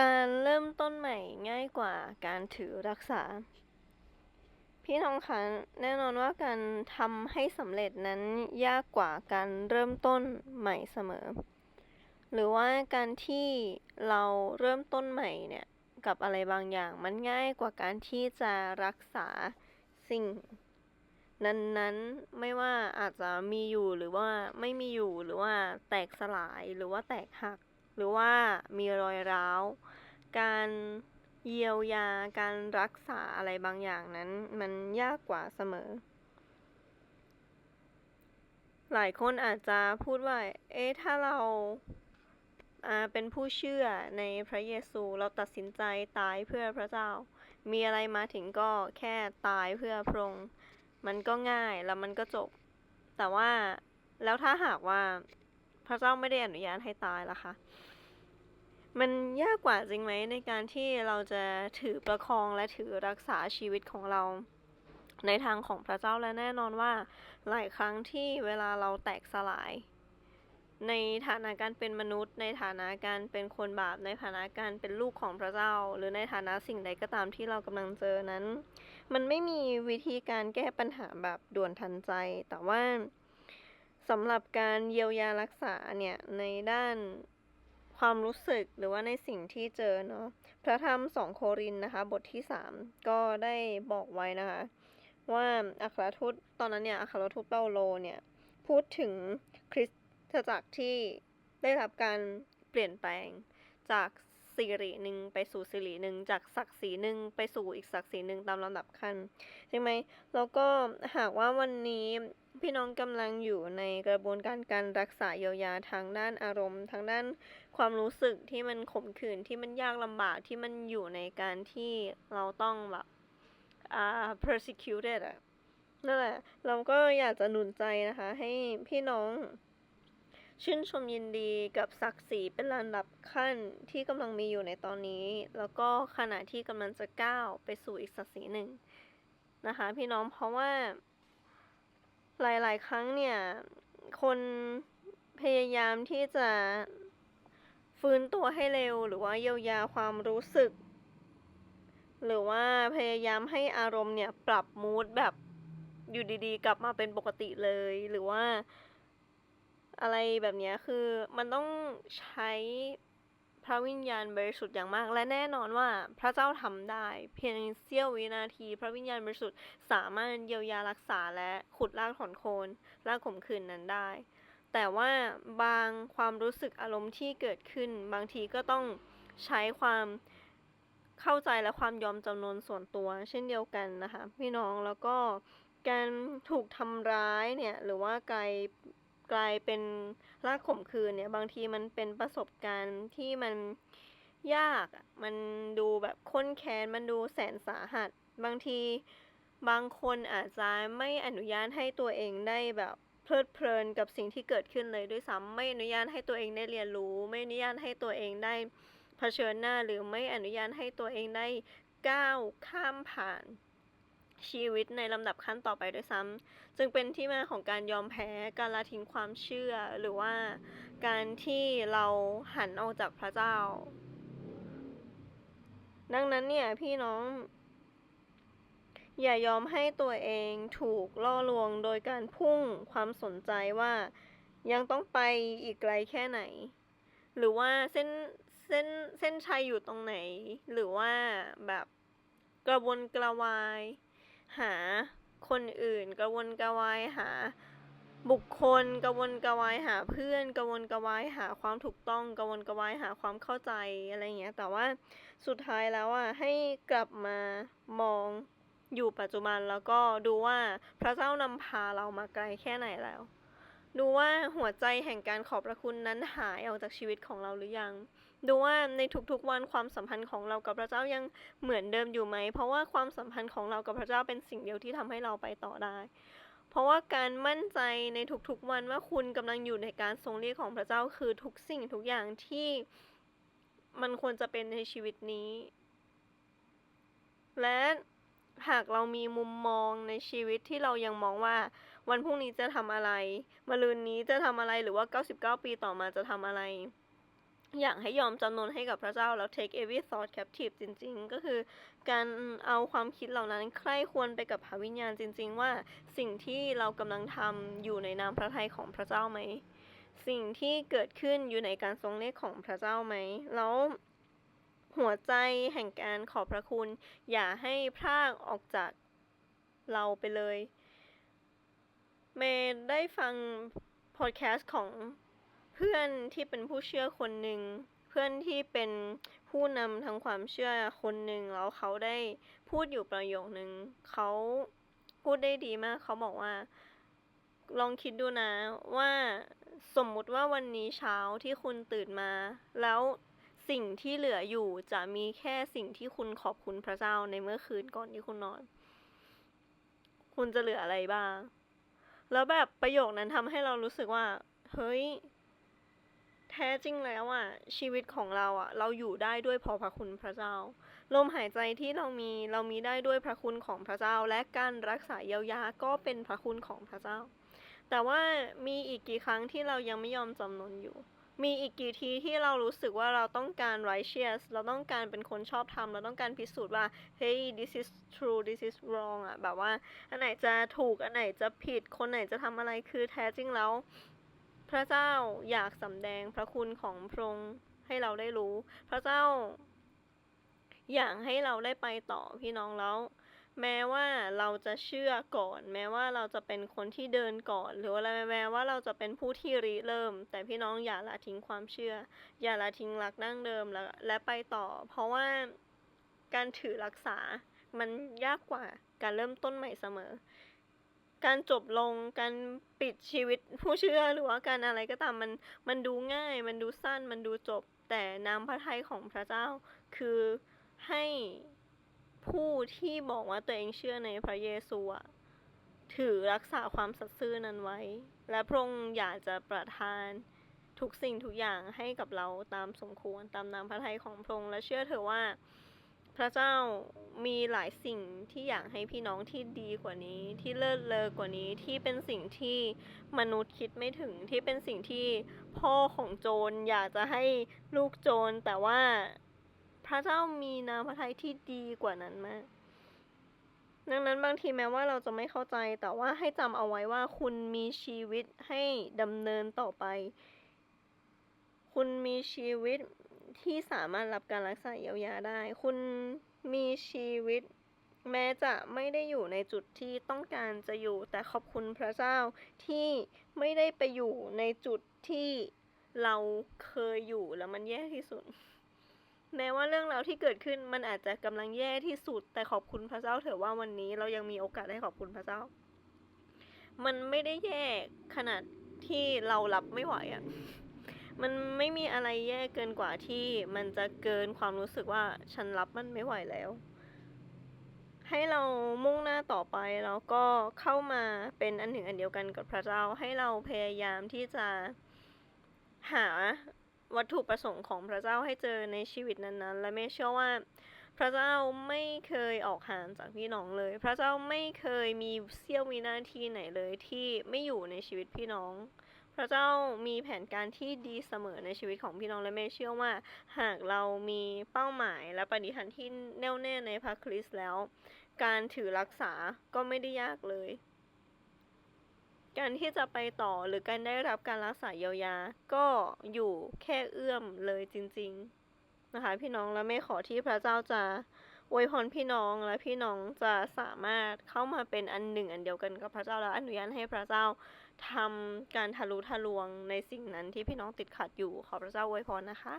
การเริ่มต้นใหม่ง่ายกว่าการถือรักษา พี่น้องคะแน่นอนว่าการทำให้สำเร็จนั้นยากกว่าการเริ่มต้นใหม่เสมอ หรือว่าการที่เราเริ่มต้นใหม่เนี่ยกับอะไรบางอย่างมันง่ายกว่าการที่จะรักษาสิ่ง นั้นๆไม่ว่าอาจจะมีอยู่หรือว่าไม่มีอยู่หรือว่าแตกสลายหรือว่าแตกหัก หรือว่ามีรอยร้าว การเยียวยาการรักษาอะไรบางอย่างนั้น มันยากกว่าเสมอ หลายคนอาจจะพูดว่า เอ๊ะ ถ้าเราเป็นผู้เชื่อในพระเยซู เราตัดสินใจตายเพื่อพระเจ้า มีอะไรมาถึงก็แค่ตายเพื่อพระองค์ มันก็ง่ายแล้วมันก็จบ แต่ว่าแล้วถ้าหากว่า ระเจ้าไม่ได้อนุญาตให้ตายล่ะคะ มันยากกว่าจริงไหมในการที่เราจะถือประคองและถือรักษาชีวิตของเราในทางของพระเจ้าและแน่นอนว่าหลายครั้งที่เวลาเราแตกสลาย ในฐานะการเป็นมนุษย์ ในฐานะการเป็นคนบาปในฐานะการเป็นลูกของพระเจ้า หรือในฐานะสิ่งใดก็ตามที่เรากำลังเจอนั้น มันไม่มีวิธีการแก้ปัญหาแบบด่วนทันใจ แต่ว่า สำหรับการเยียวยารักษาเนี่ยในด้านความรู้สึกหรือว่าในสิ่งที่เจอเนาะพระธรรมสองโครินนะคะ บทที่สามก็ได้บอกไว้นะคะ ว่าอัครทูตตอนนั้นเนี่ยอัครทูตเปาโลเนี่ย พูดถึงคริสตจักรที่ได้รับการเปลี่ยนแปลงจากสิริหนึ่งไปสู่สิริหนึ่งจากศักดิ์ศรีหนึ่งไปสู่อีกศักดิ์ศรีหนึ่งตามลำดับขั้นใช่ไหมแล้วก็หากว่าวันนี้ พี่น้องกำลังอยู่ในกระบวนการการรักษาเยียวยาทางด้านอารมณ์ ทางด้านความรู้สึกที่มันขมขื่นที่มันยากลำบากที่มันอยู่ในการที่เราต้องแบบอ่า persecuted อะนั่นแหละเราก็อยากจะหนุนใจนะคะ ให้พี่น้อง ชื่นชมยินดีกับศักดิ์ศรีเป็นลำดับขั้นที่กำลังมีอยู่ในตอนนี้ แล้วก็ขณะที่กำลังจะก้าวไปสู่อีกศักดิ์ศรีหนึ่งนะคะ พี่น้องเพราะว่า หลาย ๆ ครั้งเนี่ย คนพยายามที่จะฟื้นตัวให้เร็ว หรือว่าเยียวยาความรู้สึก หรือว่าพยายามให้อารมณ์เนี่ยปรับมูดแบบอยู่ดีๆ กลับมาเป็นปกติเลย หรือว่า อะไรแบบเนี้ยคือมันต้องใช้ พระวิญญาณบริสุทธิ์อย่างมาก และแน่นอนว่าพระเจ้าทำได้ เพียงเสี้ยววินาที พระวิญญาณบริสุทธิ์สามารถเยียวยารักษาและขุดรากถอนโคนรากขมขื่นนั้นได้ แต่ว่าบางความรู้สึกอารมณ์ที่เกิดขึ้น บางทีก็ต้องใช้ความเข้าใจและความยอมจำนนส่วนตัว เช่นเดียวกันนะคะพี่น้องแล้วก็การถูกทำร้ายเนี่ยหรือว่ากลาย กลายเป็นรากข่มขืนเนี่ย บางทีมันเป็นประสบการณ์ที่มันยากมันดูแบบข้นแค้นมันดูแสนสาหัส บางทีบางคนอาจจะไม่อนุญาตให้ตัวเองได้แบบเพลิดเพลินกับสิ่งที่เกิดขึ้นเลยด้วยซ้ำไม่อนุญาตให้ตัวเองได้เรียนรู้ ไม่อนุญาตให้ตัวเองได้เผชิญหน้า หรือไม่อนุญาตให้ตัวเองได้ก้าวข้ามผ่าน ชีวิตในลำดับขั้นต่อไปด้วยซ้ำจึงเป็นที่มาของการยอมแพ้การละทิ้งความเชื่อหรือว่าการที่เราหันออกจากพระเจ้า ดังนั้นเนี่ยพี่น้อง อย่ายอมให้ตัวเองถูกล่อลวงโดยการพุ่งความสนใจว่ายังต้องไปอีกไกลแค่ไหน หรือว่าเส้นเส้นเส้นชัยอยู่ตรงไหน หรือว่าแบบกระวนกระวาย หาคนอื่น กระวนกระวายหา บุคคล กระวนกระวายหาเพื่อน กระวนกระวายหาความถูกต้อง กระวนกระวายหาความเข้าใจอะไรอย่างเงี้ยแต่ว่าสุดท้ายแล้วอะให้กลับมามองอยู่ปัจจุบันแล้วก็ดูว่าพระเจ้านำพาเรามาไกลแค่ไหนแล้ว ดูว่าหัวใจแห่งการขอบพระคุณนั้นหายออกจากชีวิตของเราหรือยัง ดูว่าในทุกๆวันความสัมพันธ์ของเรากับพระเจ้ายังเหมือนเดิมอยู่ไหม เพราะว่าความสัมพันธ์ของเรากับพระเจ้าเป็นสิ่งเดียวที่ทำให้เราไปต่อได้ เพราะว่าการมั่นใจในทุกๆวันว่าคุณกำลังอยู่ในการทรงเรียกของพระเจ้าคือทุกสิ่งทุกอย่างที่มันควรจะเป็นในชีวิตนี้ และหากเรามีมุมมองในชีวิตที่เรายังมองว่า วันพรุ่งนี้จะทำอะไรมะรืนนี้จะทำอะไรหรือว่า 99 ปีต่อมาจะทำอะไร อยากให้ยอมจำนนให้กับพระเจ้าแล้ว take every thought captive จริง ๆ ก็คือการเอาความคิดเหล่านั้นใคร่ควรไปกับพระวิญญาณจริง ๆ ว่าสิ่งที่เรากำลังทำอยู่ในนามพระทัยของพระเจ้าไหม สิ่งที่เกิดขึ้นอยู่ในการทรงเรียกของพระเจ้าไหม แล้วหัวใจแห่งการขอบพระคุณ อย่าให้พรากออกจากเราไปเลย เมย์ได้ฟังพอดแคสต์ของ เพื่อนที่เป็นผู้เชื่อคนหนึ่งเพื่อนที่เป็นผู้นำทางความเชื่อคนหนึ่งแล้วเขาได้พูดอยู่ประโยคนึงเขาพูดได้ดีมาก เขาบอกว่า ลองคิดดูนะว่าสมมุติว่าวันนี้เช้าที่คุณตื่นมา แล้วสิ่งที่เหลืออยู่จะมีแค่สิ่งที่คุณขอบคุณพระเจ้าในเมื่อคืนก่อนที่คุณนอน คุณจะเหลืออะไรบ้าง แล้วแบบประโยคนั้นทำให้เรารู้สึกว่า เฮ้ย แท้จริงแล้วอะ ชีวิตของเราอะ เราอยู่ได้ด้วยพราะพระคุณพระเจ้า ลมหายใจที่เรามีเรามีได้ด้วยพระคุณของพระเจ้า และการรักษาเยียวยาก็เป็นพระคุณของพระเจ้า แต่ว่ามีอีกกี่ครั้งที่เรายังไม่ยอมจำนนอยู่ มีอีกกี่ทีที่เรารู้สึกว่าเราต้องการ righteous เราต้องการเป็นคนชอบธรรมเราต้องการพิสูจน์ว่าเฮ้ย this is true this is wrong อะแบบว่า อันไหนจะถูกอันไหนจะผิดคนไหนจะทำอะไรคือแท้จริงแล้ว พระเจ้าอยากสำแดงพระคุณของพระองค์ให้เราได้รู้ พระเจ้า อยากให้เราได้ไปต่อพี่น้องแล้ว แม้ว่าเราจะเชื่อก่อน แม้ว่าเราจะเป็นคนที่เดินก่อน หรือว่าแม้ว่าเราจะเป็นผู้ที่ริเริ่ม แต่พี่น้องอย่าละทิ้งความเชื่อ อย่าละทิ้งหลักดั้งเดิมและและไปต่อ เพราะว่าการถือรักษามันยากกว่าการเริ่มต้นใหม่เสมอ การจบลง การปิดชีวิตผู้เชื่อหรือว่าการอะไรก็ตามมันมันดูง่าย มันดูสั้นมันดูจบ แต่น้ำพระทัยของพระเจ้าคือให้ผู้ที่บอกว่าตัวเองเชื่อในพระเยซูอะถือรักษาความสัตย์ซื่อนั้นไว้ และพระองค์อยากจะประทานทุกสิ่งทุกอย่างให้กับเราตามสมควรตามน้ำพระทัยของพระองค์และเชื่อเถอะว่า พระเจ้ามีหลายสิ่งที่อยากให้พี่น้องที่ดีกว่านี้ ที่เลิศเลอกว่านี้ที่เป็นสิ่งที่มนุษย์คิดไม่ถึงที่เป็นสิ่งที่พ่อของโจรอยากจะให้ลูกโจรแต่ว่าพระเจ้ามีน้ำพระทัยที่ดีกว่านั้นมาก ดังนั้นบางทีแม้ว่าเราจะไม่เข้าใจแต่ว่าให้จำเอาไว้ว่าคุณมีชีวิตให้ดำเนินต่อไป คุณมีชีวิต ที่สามารถรับการรักษาเยียวยาได้ คุณมีชีวิต แม้จะไม่ได้อยู่ในจุดที่ต้องการจะอยู่ แต่ขอบคุณพระเจ้าที่ไม่ได้ไปอยู่ในจุดที่เราเคยอยู่แล้วมันแย่ที่สุด แม้ว่าเรื่องราวที่เกิดขึ้นมันอาจจะกำลังแย่ที่สุด แต่ขอบคุณพระเจ้าเถอะว่าวันนี้เรายังมีโอกาสได้ขอบคุณพระเจ้า มันไม่ได้แย่ขนาดที่เรารับไม่ไหวอะ่ะ มันไม่มีอะไรแย่เกินกว่าที่มันจะเกินความรู้สึกว่าฉันรับมันไม่ไหวแล้ว ให้เรามุ่งหน้าต่อไปแล้วก็เข้ามาเป็นอันหนึ่งอันเดียวกันกับพระเจ้า ให้เราพยายามที่จะหาวัตถุประสงค์ของพระเจ้าให้เจอในชีวิตนั้นๆ และไม่เชื่อว่า พระเจ้าไม่เคยออกห่างจากพี่น้องเลย พระเจ้าไม่เคยมีเสี้ยววินาทีไหนเลยที่ไม่อยู่ในชีวิตพี่น้อง พระเจ้ามีแผนการที่ดีเสมอในชีวิตของพี่น้องและแม่เชื่อว่า หากเรามีเป้าหมายและปฏิฐานที่แน่วแน่ในพระคริสต์แล้ว การถือรักษาก็ไม่ได้ยากเลย การที่จะไปต่อหรือการได้รับการรักษาเยียวยา ก็อยู่แค่เอื้อมเลยจริง ๆนะคะ พี่น้องและไม่ขอที่พระเจ้าจะอวยพรพี่น้องและพี่น้องจะสามารถเข้ามาเป็นอันหนึ่งอันเดียวกันกับพระเจ้าและอนุญาตให้พระเจ้า ทำการทะลุทะลวงในสิ่งนั้นที่พี่น้องติดขัดอยู่ ขอพระเจ้าอวยพรนะคะ